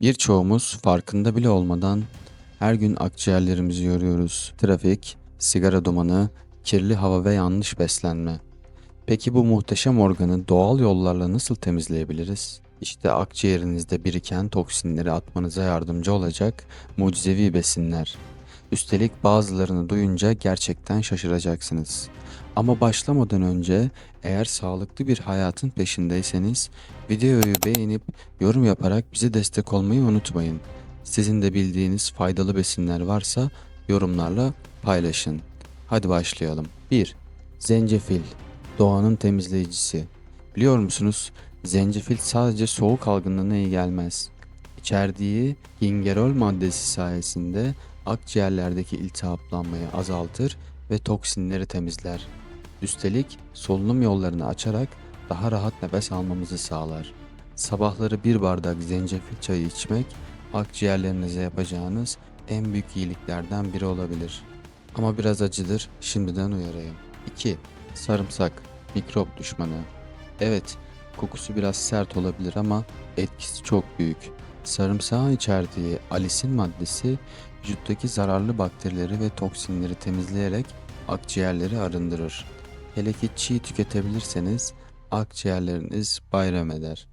Birçoğumuz farkında bile olmadan her gün akciğerlerimizi yoruyoruz. Trafik, sigara dumanı, kirli hava ve yanlış beslenme. Peki bu muhteşem organı doğal yollarla nasıl temizleyebiliriz? İşte akciğerinizde biriken toksinleri atmanıza yardımcı olacak mucizevi besinler. Üstelik bazılarını duyunca gerçekten şaşıracaksınız. Ama başlamadan önce eğer sağlıklı bir hayatın peşindeyseniz videoyu beğenip yorum yaparak bize destek olmayı unutmayın. Sizin de bildiğiniz faydalı besinler varsa yorumlarla paylaşın. Hadi başlayalım. 1. Zencefil. Doğanın temizleyicisi. Biliyor musunuz? Zencefil sadece soğuk algınlığına iyi gelmez. İçerdiği gingerol maddesi sayesinde akciğerlerdeki iltihaplanmayı azaltır ve toksinleri temizler. Üstelik solunum yollarını açarak daha rahat nefes almamızı sağlar. Sabahları bir bardak zencefil çayı içmek akciğerlerinize yapacağınız en büyük iyiliklerden biri olabilir. Ama biraz acıdır, şimdiden uyarayım. 2. Sarımsak, mikrop düşmanı. Evet, kokusu biraz sert olabilir ama etkisi çok büyük. Sarımsağın içerdiği alisin maddesi vücuttaki zararlı bakterileri ve toksinleri temizleyerek akciğerleri arındırır. Hele ki çiğ tüketebilirseniz akciğerleriniz bayram eder.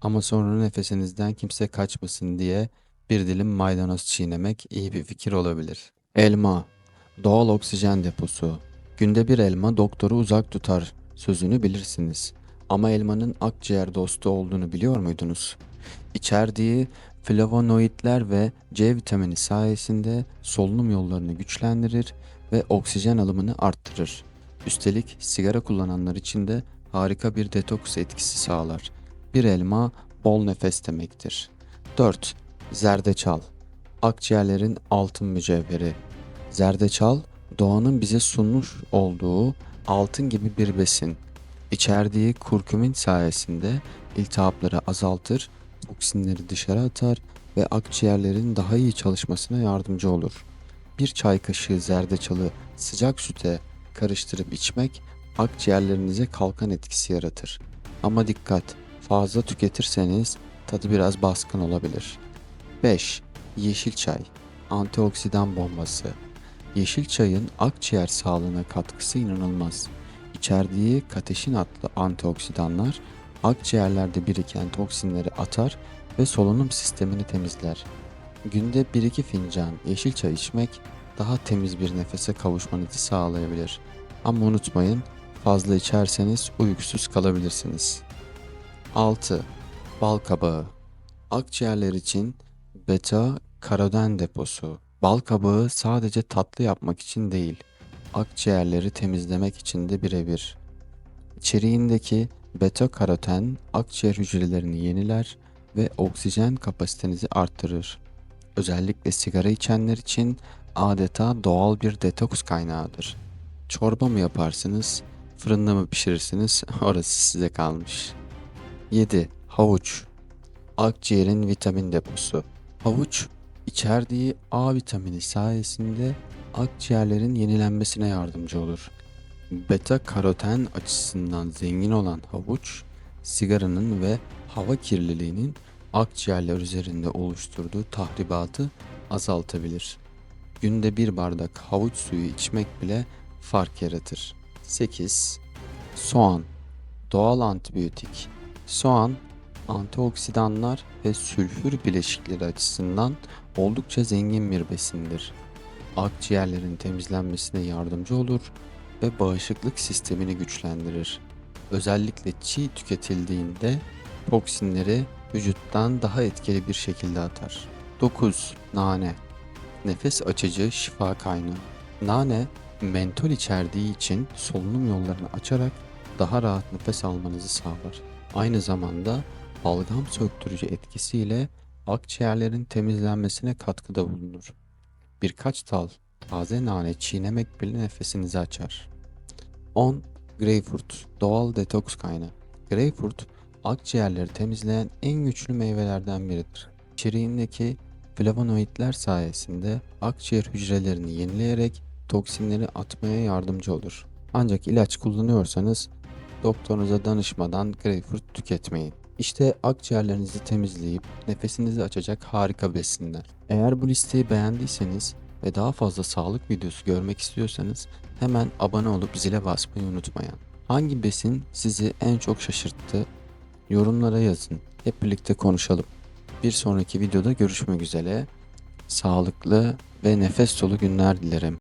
Ama sonra nefesinizden kimse kaçmasın diye bir dilim maydanoz çiğnemek iyi bir fikir olabilir. Elma, doğal oksijen deposu. Günde bir elma doktoru uzak tutar sözünü bilirsiniz. Ama elmanın akciğer dostu olduğunu biliyor muydunuz? İçerdiği flavonoidler ve C vitamini sayesinde solunum yollarını güçlendirir ve oksijen alımını arttırır. Üstelik sigara kullananlar için de harika bir detoks etkisi sağlar. Bir elma bol nefes demektir. 4. Zerdeçal Akciğerlerin altın mücevheri. Zerdeçal, doğanın bize sunmuş olduğu altın gibi bir besin. İçerdiği kurkumin sayesinde iltihapları azaltır, toksinleri dışarı atar ve akciğerlerin daha iyi çalışmasına yardımcı olur. Bir çay kaşığı zerdeçalı sıcak süte karıştırıp içmek akciğerlerinize kalkan etkisi yaratır. Ama dikkat, fazla tüketirseniz tadı biraz baskın olabilir. 5. Yeşil çay Antioksidan bombası Yeşil çayın akciğer sağlığına katkısı inanılmaz. İçerdiği kateşin adlı antioksidanlar akciğerlerde biriken toksinleri atar ve solunum sistemini temizler. Günde 1-2 fincan yeşil çay içmek daha temiz bir nefese kavuşmanızı sağlayabilir. Ama unutmayın fazla içerseniz uykusuz kalabilirsiniz. 6. Bal kabağı Akciğerler için beta karoten deposu. Bal kabağı sadece tatlı yapmak için değil, akciğerleri temizlemek için de birebir. İçeriğindeki beta karoten akciğer hücrelerini yeniler ve oksijen kapasitenizi arttırır. Özellikle sigara içenler için adeta doğal bir detoks kaynağıdır. Çorba mı yaparsınız, fırında mı pişirirsiniz orası size kalmış. 7. Havuç Akciğerin vitamin deposu. Havuç içerdiği A vitamini sayesinde akciğerlerin yenilenmesine yardımcı olur. Beta karoten açısından zengin olan havuç, sigaranın ve hava kirliliğinin akciğerler üzerinde oluşturduğu tahribatı azaltabilir. Günde bir bardak havuç suyu içmek bile fark yaratır. 8. Soğan Doğal antibiyotik Soğan, antioksidanlar ve sülfür bileşikleri açısından oldukça zengin bir besindir. Akciğerlerin temizlenmesine yardımcı olur ve bağışıklık sistemini güçlendirir. Özellikle çiğ tüketildiğinde toksinleri vücuttan daha etkili bir şekilde atar. 9. Nane Nefes açıcı şifa kaynağı. Nane mentol içerdiği için solunum yollarını açarak daha rahat nefes almanızı sağlar. Aynı zamanda balgam söktürücü etkisiyle akciğerlerin temizlenmesine katkıda bulunur. Birkaç dal taze nane çiğnemek bile nefesinizi açar. 10. Greyfurt Doğal detoks kaynağı. Greyfurt akciğerleri temizleyen en güçlü meyvelerden biridir. İçeriğindeki flavonoidler sayesinde akciğer hücrelerini yenileyerek toksinleri atmaya yardımcı olur. Ancak ilaç kullanıyorsanız doktorunuza danışmadan greyfurt tüketmeyin. İşte akciğerlerinizi temizleyip nefesinizi açacak harika besinler. Eğer bu listeyi beğendiyseniz ve daha fazla sağlık videosu görmek istiyorsanız hemen abone olup zile basmayı unutmayın. Hangi besin sizi en çok şaşırttı? Yorumlara yazın. Hep birlikte konuşalım. Bir sonraki videoda görüşmek üzere. Sağlıklı ve nefes dolu günler dilerim.